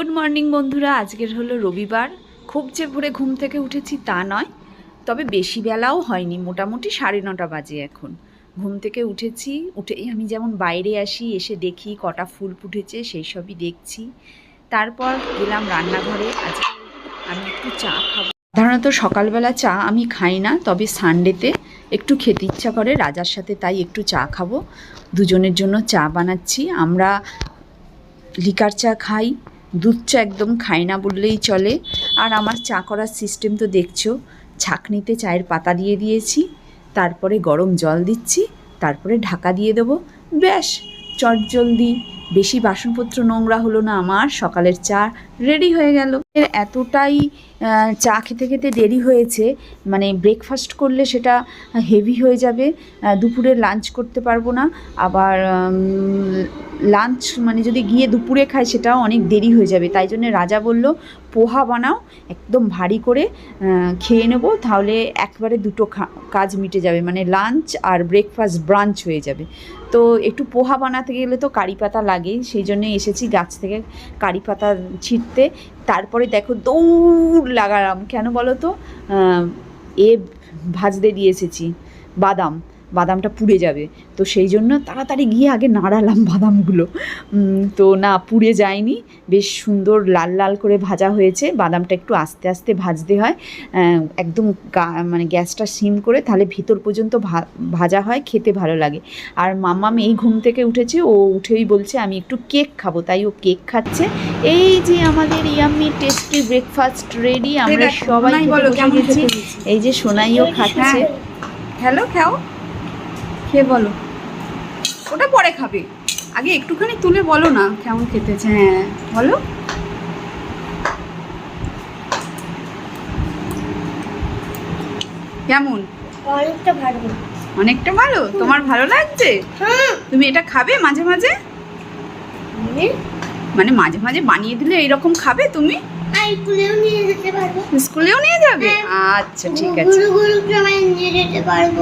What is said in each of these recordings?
Good morning বন্ধুরা, আজকের হলো রবিবার। খুব যে ভোরে ঘুম থেকে উঠেছি তা নয়, তবে বেশি বেলাও হয়নি, মোটামুটি সাড়ে নটা বাজে এখন। ঘুম থেকে উঠেছি, উঠেই আমি যেমন বাইরে আসি, এসে দেখি কটা ফুল ফুটেছে, সেই সবই দেখছি। তারপর গেলাম রান্নাঘরে, আজকে আমি একটু চা খাব। সাধারণত সকালবেলা চা আমি খাই না, তবে সানডেতে একটু খেতে ইচ্ছা করে, রাজার সাথে তাই একটু চা খাব। দুজনের জন্য চা বানাচ্ছি, আমরা লিকার চা খাই দুধ চা একদম খাই না বললেই চলে। আর আমার চা করার সিস্টেম তো দেখছ, ছাঁকনিতে চায়ের পাতা দিয়ে দিয়েছি, তারপরে গরম জল দিচ্ছি, তারপরে ঢাকা দিয়ে দেবো। ব্যাস, চটজলদি বেশি বাসনপত্র নোংরা হলো না আমার, সকালের চা রেডি হয়ে গেল। এর এতটাই চা খেতে খেতে দেরি হয়েছে মানে ব্রেকফাস্ট করলে সেটা হেভি হয়ে যাবে দুপুরে লাঞ্চ করতে পারব না। আবার লাঞ্চ মানে যদি গিয়ে দুপুরে খাই সেটাও অনেক দেরি হয়ে যাবে। তাই জন্য রাজা বলল পোহা বানাও, একদম ভারী করে খেয়ে নেব, তাহলে একবারে দুটো কাজ মিটে যাবে মানে লাঞ্চ আর ব্রেকফাস্ট ব্রাঞ্চ হয়ে যাবে। তো একটু পোহা বানাতে গেলে তো কারি পাতা লাগেই, সেই জন্য এসেছি গাছ থেকে কারি পাতা ছিঁড়তে তারপরে দেখো দৌড় লাগালাম, কেন বলো তো? এ ভাজতে দিয়ে এসেছি, বাদাম। বাদামটা পুড়ে যাবে। তো সেই জন্য তাড়াতাড়ি গিয়ে আগে নাড়ালাম বাদামগুলো। তো না পুড়ে যায়নি। বেশ সুন্দর লাল লাল করে ভাজা হয়েছে। বাদামটা একটু আস্তে আস্তে ভাজতে হয়। একদম মানে গ্যাসটা সিম করে তাহলে ভিতর পর্যন্ত ভাজা হয় খেতে ভালো লাগে। আর মাম্মাম এই ঘুম থেকে উঠেছে। ও উঠেই বলছে আমি একটু কেক খাব। তাই ও কেক খাচ্ছে। এই যে আমাদের ইয়াম্মি টেস্টি ব্রেকফাস্ট রেডি আমরা সবাই এই যে সোনাইও খাচ্ছে। হ্যালো খাও। খেয়ে বলো। ওটা পরে খাবে। আগে একটুখানি তুলে বলো না কেমন খেতেছে হ্যাঁ বলো। কেমন? অনেকটা ভালো। অনেকটা ভালো? তোমার ভালো লাগছে? তুমি এটা খাবে মাঝে মাঝে? মানে? মাঝে মাঝে বানিয়ে দিলে এইরকম খাবে তুমি? স্কুলেও নিয়ে যেতে পারব। স্কুলেও নিয়ে যাবে? আচ্ছা ঠিক আছে। গুরু গুরু সময় নিয়ে যেতে পারব।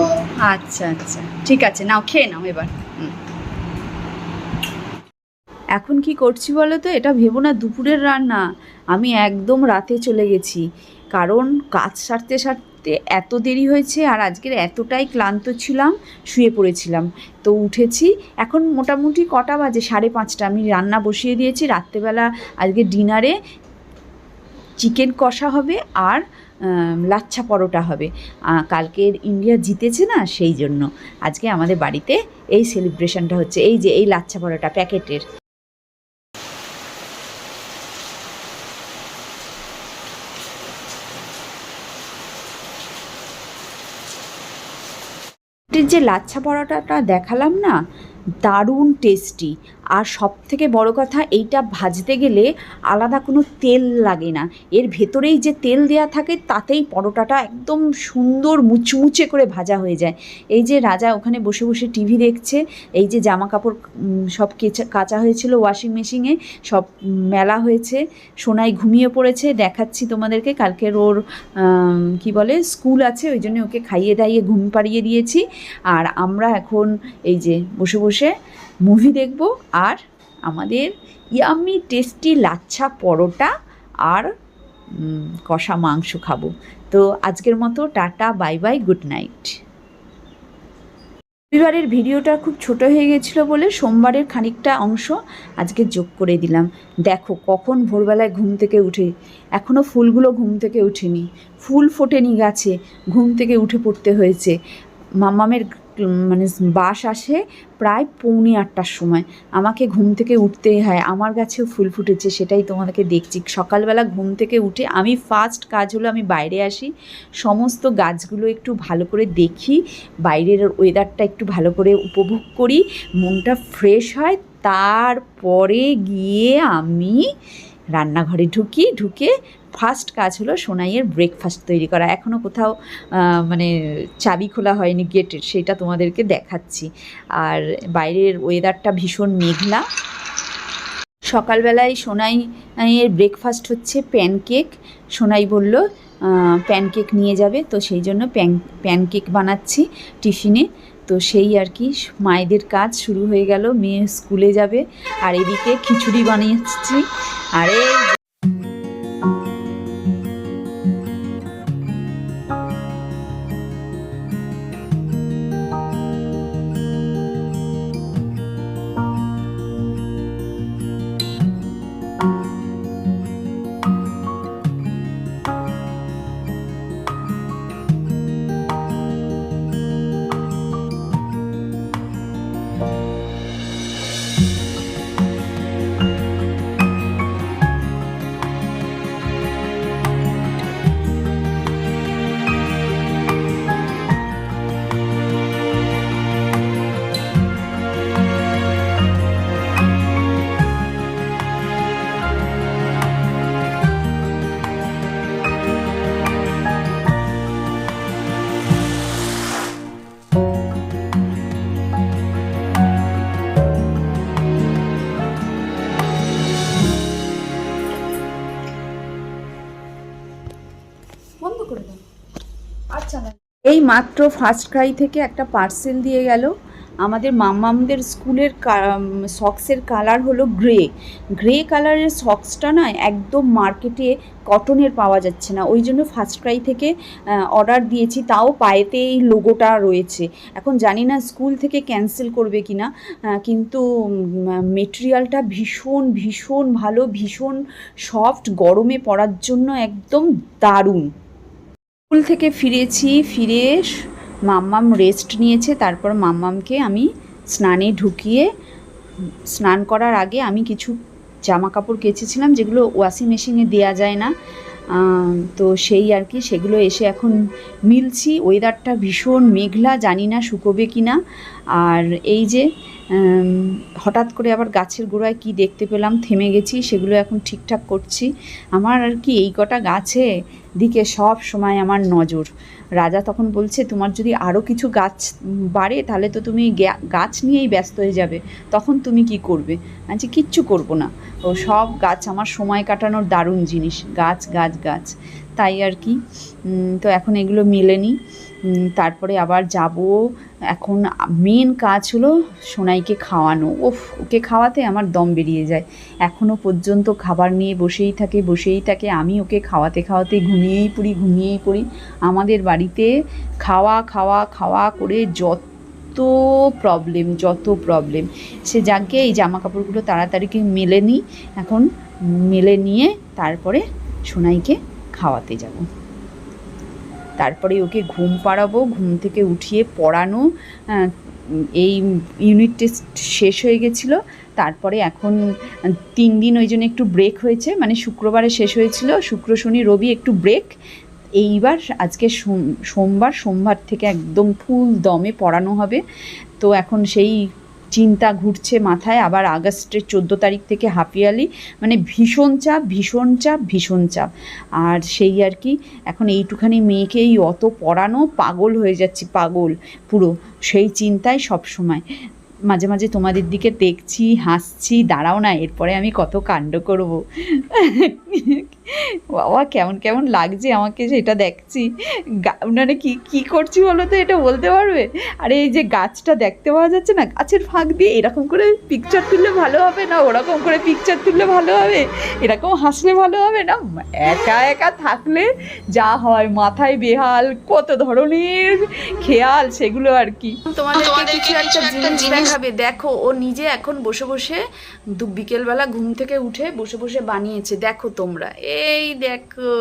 আচ্ছা আচ্ছা। ঠিক আছে নাও খেয়ে নাও এবার। এখন কি করছি বলো তো? এটা ভেবো না দুপুরের রান্না। আমি একদম রাতে চলে গেছি। কারণ কাজ সারতে সারতে এত দেরি হয়েছে আর আজকের এতটাই ক্লান্ত ছিলাম শুয়ে পড়েছিলাম। তো উঠেছি এখন মোটামুটি কটা বাজে? সাড়ে পাঁচটা। আমি রান্না বসিয়ে দিয়েছি। রাত্রেবেলা আজকে ডিনারে চিকেন কষা হবে আর লাচ্ছা পরোটা হবে। কালকের ইন্ডিয়া জিতেছে না সেই জন্য। আজকে আমাদের বাড়িতে এই সেলিব্রেশনটা হচ্ছে। এই যে, এই লাচ্ছা পরোটা প্যাকেটের। যে, লাচ্ছা পরোটাটা দেখালাম না দারুণ টেস্টি আর সব থেকে বড় কথা, এইটা ভাজতে গেলে আলাদা কোনো তেল লাগে না। এর ভেতরেই যে তেল দেয়া থাকে, তাতেই পরোটাটা একদম সুন্দর মুচমুচে করে ভাজা হয়ে যায়। এই যে রাজা ওখানে বসে বসে টিভি দেখছে, এই যে জামা কাপড় সব কেচা, কাচা হয়েছিল ওয়াশিং মেশিনে সব মেলা হয়েছে। সোনাই ঘুমিয়ে পড়েছে, দেখাচ্ছি তোমাদেরকে। কালকের ওর কি বলে, স্কুল আছে, ওই জন্য ওকে খাইয়ে দাইয়ে ঘুম পাড়িয়ে দিয়েছি। আর আমরা এখন, এই যে বসে বসে মুভি দেখব আর আমাদের ইয়াম্মি টেস্টি লাচ্ছা পরোটা আর কষা মাংস খাব। তো আজকের মতো tata bye bye good night রবিবারের ভিডিওটা খুব ছোট হয়ে গেছিল বলে সোমবারের খানিকটা অংশ আজকে যোগ করে দিলাম। দেখো কখন ভোরবেলায় ঘুম থেকে উঠে এখনও ফুলগুলো ঘুম থেকে উঠেনি। ফুল ফোটেনি গাছে ঘুম থেকে উঠে পড়তে হয়েছে। মাম্মামের উম, মানে বাস আসে প্রায় পৌনে আটটার সময়। আমাকে ঘুম থেকে উঠতেই হয়। আমার গাছেও ফুল ফুটেছে, সেটাই তোমাদেরকে দেখছি। সকালবেলা ঘুম থেকে উঠে আমি ফার্স্ট কাজ হলো আমি বাইরে আসি। সমস্ত গাছগুলো একটু ভালো করে দেখি, বাইরের ওয়েদারটা একটু ভালো করে উপভোগ করি, মনটা ফ্রেশ হয়। তারপরে গিয়ে আমি রান্নাঘরে ঢুকি, ঢুকে ফার্স্ট কাজ হলো সোনাইয়ের ব্রেকফাস্ট তৈরি করা। এখনও কোথাও মানে চাবি খোলা হয়নি গেটের, সেটা তোমাদেরকে দেখাচ্ছি। আর বাইরের ওয়েদারটা ভীষণ মেঘলা। সকালবেলায় সোনাই এর ব্রেকফাস্ট হচ্ছে প্যানকেক সোনাই বলল প্যানকেক নিয়ে যাবে, তো সেই জন্য প্যান প্যানকেক বানাচ্ছি টিফিনে। তো সেই আর কি, মায়েদের কাজ শুরু হয়ে গেল, মেয়ে স্কুলে যাবে। আর এদিকে খিচুড়ি বানিয়েছি। আর এই মাত্র ফার্স্ট ক্রাই থেকে একটা পার্সেল দিয়ে গেল। আমাদের মাম্মামদের স্কুলের সক্সের কালার হলো গ্রে গ্রে কালারের সক্সটা না একদম মার্কেটে কটনের পাওয়া যাচ্ছে না। ওই জন্য ফার্স্ট ক্রাই থেকে অর্ডার দিয়েছি। তাও পায়েতে এই লোগোটা রয়েছে। এখন জানি না স্কুল থেকে ক্যান্সেল করবে কি না কিন্তু মেটেরিয়ালটা ভীষণ ভীষণ ভালো, ভীষণ সফট গরমে পড়ার জন্য একদম দারুণ। স্কুল থেকে ফিরেছি, ফিরে মাম্মাম রেস্ট নিয়েছে, তারপর মাম্মামকে আমি স্নানে ঢুকিয়ে, স্নান করার আগে আমি কিছু জামা কাপড় কেচেছিলাম, যেগুলো ওয়াশিং মেশিনে দেওয়া যায় না। তো সেই আর কি, সেগুলো এসে এখন মিলছি। ওয়েদারটা ভীষণ মেঘলা, জানি না শুকোবে কি না আর এই যে হঠাৎ করে আবার গাছের গোড়ায় কি দেখতে পেলাম, থেমে গেছি, সেগুলো এখন ঠিকঠাক করছি। আমার আর কি এই কটা গাছে দিকে সব সময় আমার নজর। রাজা তখন বলছে, তোমার যদি আরও কিছু গাছ বাড়ে, তাহলে তো তুমি গাছ নিয়েই ব্যস্ত হয়ে যাবে। তখন তুমি কি করবে? আচ্ছা কিচ্ছু করব না। ও সব গাছ আমার সময় কাটানোর দারুণ জিনিস। গাছ গাছ গাছ। তাই আর কি। তো এখন এগুলো মেলেনি। তারপরে আবার যাব। এখন মেন কাজ হলো সোনাইকে খাওয়ানো। ওফ, ওকে খাওয়াতে আমার দম বেরিয়ে যায়। এখনও পর্যন্ত খাবার নিয়ে বসেই থাকে বসেই থাকে। আমি ওকে খাওয়াতে খাওয়াতে ঘুমিয়েই পড়ি ঘুমিয়েই পড়ি। আমাদের বাড়িতে খাওয়া খাওয়া খাওয়া করে যত প্রবলেম যত প্রবলেম সে যাকে এই জামা কাপড়গুলো তাড়াতাড়ি মেলে নিই এখন মেলে নিয়ে তারপরে সোনাইকে খাওয়াতে যাব। তারপরে ওকে ঘুম পাড়াবো, ঘুম থেকে উঠিয়ে পড়ানো এই ইউনিট টেস্ট শেষ হয়ে গেছিল। তারপরে এখন তিন দিন ওই জন্য একটু ব্রেক হয়েছে। মানে শুক্রবারে শেষ হয়েছিল। শুক্র, শনি, রবি একটু ব্রেক এইবার আজকে সোম- সোমবার সোমবার থেকে একদম ফুল দমে পড়ানো হবে। তো এখন সেই চিন্তা ঘুরছে মাথায়। আবার আগস্টের চোদ্দ তারিখ থেকে হাফিয়ালি মানে ভীষণ চাপ ভীষণ চাপ ভীষণ চাপ। আর সেই আর কি, এখন এইটুখানি মেয়েকেই অত পড়ানো পাগল হয়ে যাচ্ছি, পাগল পুরো। সেই চিন্তায় সব সময়। মাঝে মাঝে তোমাদের দিকে দেখছি, হাসছি, দাঁড়াও না, এরপরে আমি কত কাণ্ড করব। বাবা কেমন কেমন লাগছে আমাকে সেটা দেখছি। মানে কি কি করছি বলো তো এটা বলতে পারবে? আরে এই যে গাছটা দেখতে পাওয়া যাচ্ছে না গাছের ফাঁক দিয়ে এরকম করে পিকচার তুললে ভালো হবে না? ওরকম করে পিকচার তুললে ভালো হবে? এরকম হাসলে ভালো হবে না? একা একা থাকলে যা হয় মাথায় বেহাল কত ধরনের খেয়াল সেগুলো আর কি। তোমাদেরকে কিছু একটা জিনিস দেখাবে। দেখো ও নিজে এখন বসে বসে বিকেলবেলা ঘুম থেকে উঠে বসে বসে বানিয়েছে। দেখো তোমরা এই দেখো,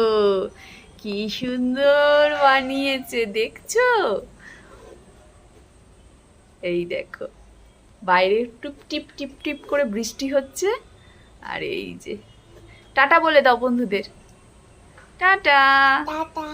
কি সুন্দর বানিয়েছে, দেখছ? এই দেখো, বাইরে টুপ টিপ টিপ টিপ করে বৃষ্টি হচ্ছে, আর এই যে, টাটা বলে দাও বন্ধুদের। টাটা। টাটা।